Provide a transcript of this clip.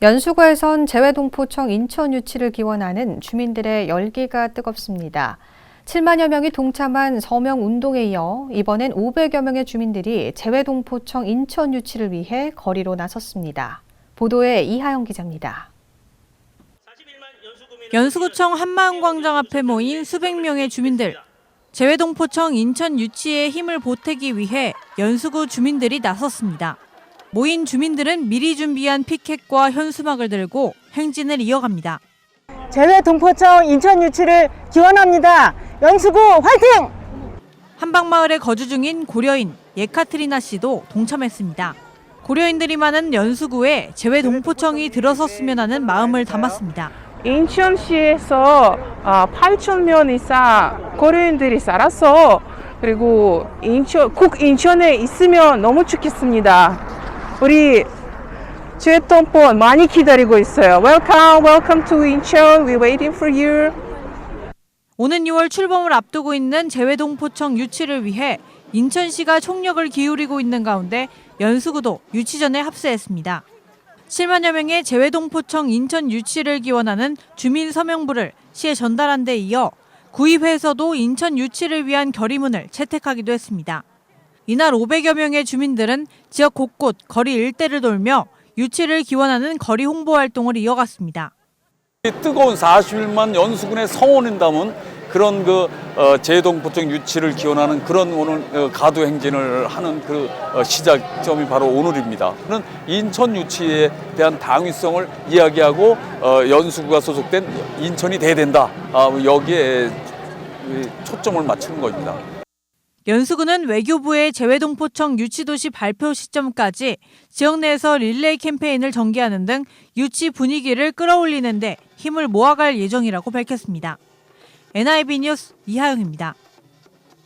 연수구에선 재외동포청 인천 유치를 기원하는 주민들의 열기가 뜨겁습니다. 7만여 명이 동참한 서명 운동에 이어 이번엔 500여 명의 주민들이 재외동포청 인천 유치를 위해 거리로 나섰습니다. 보도에 이하영 기자입니다. 연수구청 한마음광장 앞에 모인 수백 명의 주민들. 재외동포청 인천 유치에 힘을 보태기 위해 연수구 주민들이 나섰습니다. 모인 주민들은 미리 준비한 피켓과 현수막을 들고 행진을 이어갑니다. 재외 동포청 인천 유치를 기원합니다. 연수구 화이팅! 한방마을에 거주 중인 고려인 예카트리나 씨도 동참했습니다. 고려인들이 많은 연수구에 재외동포청이 들어섰으면 하는 마음을 담았습니다. 인천시에서 8천 명 이상 고려인들이 살았어. 그리고 인천, 국 인천에 있으면 너무 좋겠습니다. 우리 재외동포 많이 기다리고 있어요. Welcome, welcome to 인천. We're waiting for you. 오는 6월 출범을 앞두고 있는 재외동포청 유치를 위해 인천시가 총력을 기울이고 있는 가운데 연수구도 유치전에 합세했습니다. 7만여 명의 재외동포청 인천 유치를 기원하는 주민 서명부를 시에 전달한 데 이어 구의회에서도 인천 유치를 위한 결의문을 채택하기도 했습니다. 이날 500여 명의 주민들은 지역 곳곳 거리 일대를 돌며 유치를 기원하는 거리 홍보 활동을 이어갔습니다. 이 뜨거운 40일만 연수군에 성원을 담은 그런 그 어, 재동포청 유치를 기원하는 그런 오늘 어, 가도 행진을 하는 그 어, 시작점이 바로 오늘입니다. 그는 인천 유치에 대한 당위성을 이야기하고 어, 연수구가 소속된 인천이 돼야 된다. 아, 여기에 이 초점을 맞추는 겁니다. 연수구는 외교부의 재외동포청 유치도시 발표 시점까지 지역 내에서 릴레이 캠페인을 전개하는 등 유치 분위기를 끌어올리는데 힘을 모아갈 예정이라고 밝혔습니다. NIB 뉴스 이하영입니다.